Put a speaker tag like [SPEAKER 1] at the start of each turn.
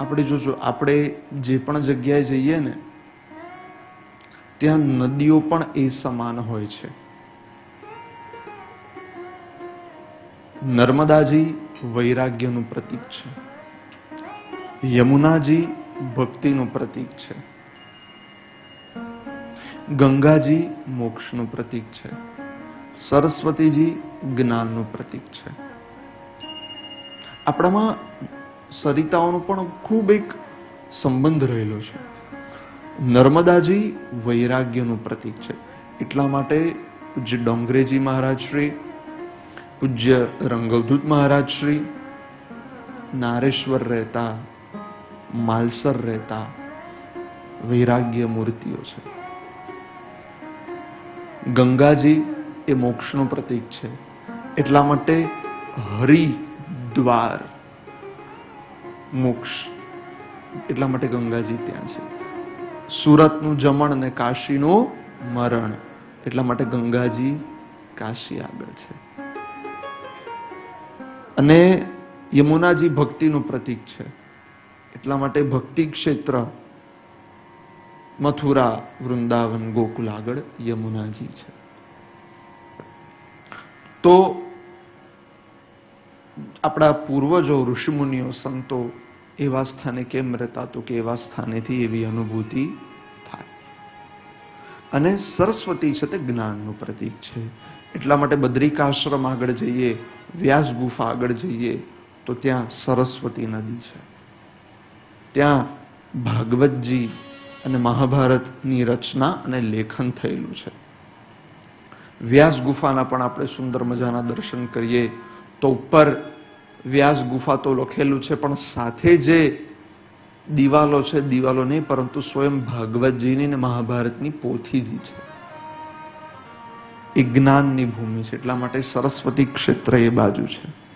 [SPEAKER 1] આપણે જોજો, આપણે જે પણ જગ્યાએ જઈએ ને, ત્યાં નદીઓ પણ એ સમાન હોય છે. નર્મદાજી વૈરાગ્યનું પ્રતીક છે. યમુનાજી ભક્તિનું પ્રતીક છે. ગંગાજી મોક્ષનું પ્રતીક છે. સરસ્વતીજી જ્ઞાનનું પ્રતીક છે. આપણામાં સરિતાઓનો પણ ખૂબ એક સંબંધ રહેલો છે. નર્મદાજી વૈરાગ્યનું પ્રતીક છે. એટલા માટે પૂજ્ય ડોંગરેજી મહારાજ શ્રી, પૂજ્ય રંગવદૂત મહારાજ શ્રી, નારેશ્વર રહેતા, માલસર રહેતા વૈરાગ્ય મૂર્તિઓ છે. ગંગાજી એ મોક્ષનું પ્રતીક છે. એટલા માટે હરિદ્વાર મોક્ષ. એટલા માટે ગંગાજી ત્યાં છે. સુરતનું જમણ અને કાશીનું મરણ. એટલા માટે ગંગાજી કાશી આગળ છે. અને યમુનાજી ભક્તિનું પ્રતીક છે. એટલા માટે ભક્તિ ક્ષેત્ર મથુરા, વૃંદાવન, ગોકુલ આગળ યમુનાજી છે. તો આપણા પૂર્વજો, ઋષિમુનિઓ, સંતો એવા સ્થાને કેમ રહેતા તો કે એવા સ્થાનેથી એવી અનુભૂતિ થાય. અને સરસ્વતી છે તે જ્ઞાનનું પ્રતીક છે. એટલા માટે બદ્રિકાશ્રમ આગળ જઈએ, વ્યાસ ગુફા આગળ જઈએ, તો ત્યાં સરસ્વતી નદી છે. ત્યાં ભાગવતજી અને મહાભારતની રચના અને લેખન થયેલું છે. વ્યાસ ગુફાના પણ આપણે સુંદર મજાના દર્શન કરીએ તો ઉપર વ્યાસ ગુફા તો લખેલું છે, પણ સાથે જે દિવાલો છે, દિવાલો નહીં, પરંતુ સ્વયં ભાગવતજીની ને મહાભારતની પોથીજી છે. એ જ્ઞાનની ભૂમિ છે, એટલા માટે સરસ્વતી ક્ષેત્ર એ બાજુ છે.